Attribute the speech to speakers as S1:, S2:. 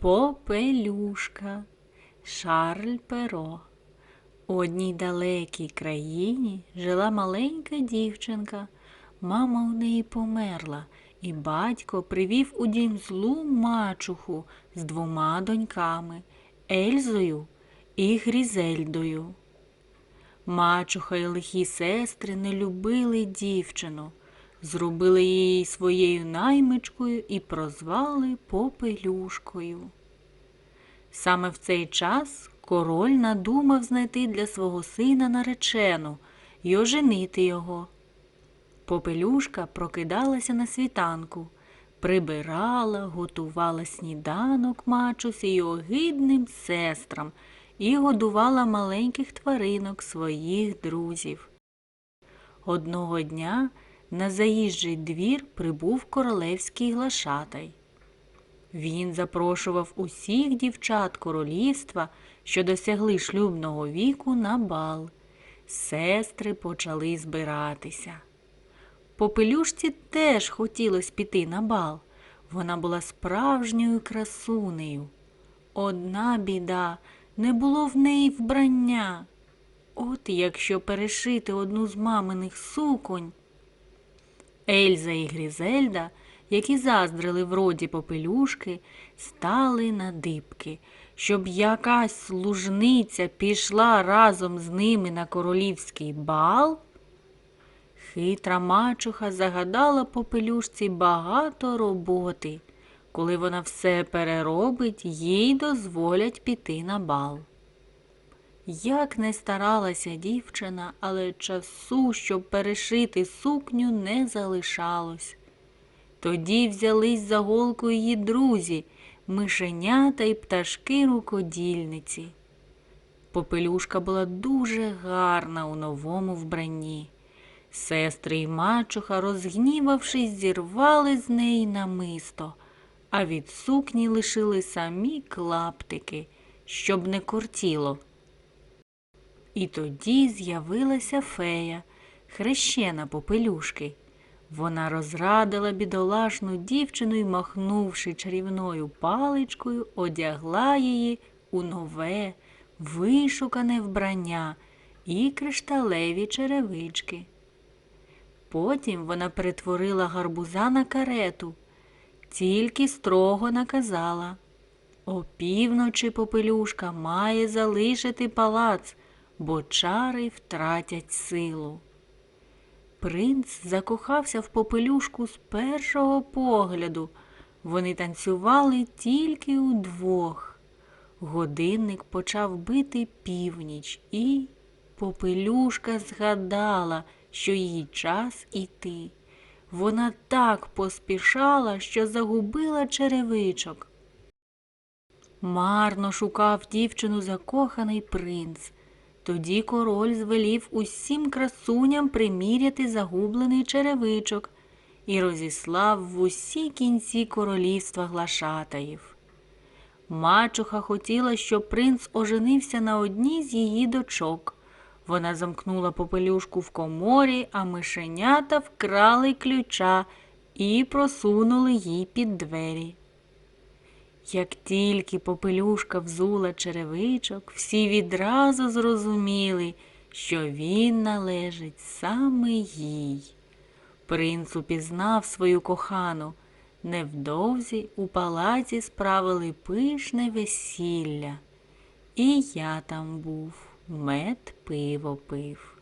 S1: Попелюшка Шарль Перо. У одній далекій країні жила маленька дівчинка. Мама у неї померла, і батько привів у дім злу мачуху з двома доньками Ельзою і Грізельдою. Мачуха і лихі сестри не любили дівчину, зробили її своєю наймичкою і прозвали Попелюшкою. Саме в цей час король надумав знайти для свого сина наречену й оженити його. Попелюшка прокидалася на світанку, прибирала, готувала сніданок мачусі й огидним сестрам і годувала маленьких тваринок своїх друзів. Одного дня на заїжджий двір прибув королевський глашатай. Він запрошував усіх дівчат королівства, що досягли шлюбного віку, на бал. Сестри почали збиратися. Попелюшці теж хотілося піти на бал. Вона була справжньою красунею. Одна біда не було в неї вбрання. От якщо перешити одну з маминих суконь. Ельза і Грізельда, які заздрили в роді попелюшки, стали на дибки, щоб якась служниця пішла разом з ними на королівський бал. Хитра мачуха загадала попелюшці багато роботи. Коли вона все переробить, їй дозволять піти на бал. Як не старалася дівчина, але часу, щоб перешити сукню, не залишалось. Тоді взялись за голку її друзі, мишенята й пташки рукодільниці. Попелюшка була дуже гарна у новому вбранні. Сестри й мачуха, розгнівавшись, зірвали з неї намисто, а від сукні лишили самі клаптики, щоб не кортіло. І тоді з'явилася фея, хрещена попелюшки. Вона розрадила бідолашну дівчину й, махнувши чарівною паличкою, одягла її у нове, вишукане вбрання і кришталеві черевички. Потім вона перетворила гарбуза на карету, тільки строго наказала опівночі попелюшка має залишити палац, бо чари втратять силу. Принц закохався в попелюшку з першого погляду. Вони танцювали тільки удвох. Годинник почав бити північ, і попелюшка згадала, що їй час іти. Вона так поспішала, що загубила черевичок. Марно шукав дівчину закоханий принц. Тоді король звелів усім красуням приміряти загублений черевичок і розіслав в усі кінці королівства глашатаїв. Мачуха хотіла, щоб принц оженився на одній з її дочок. Вона замкнула попелюшку в коморі, а мишенята вкрали ключа і просунули їй під двері. Як тільки попелюшка взула черевичок, всі відразу зрозуміли, що він належить саме їй. Принц упізнав свою кохану. Невдовзі у палаці справили пишне весілля. І я там був, мед пиво пив.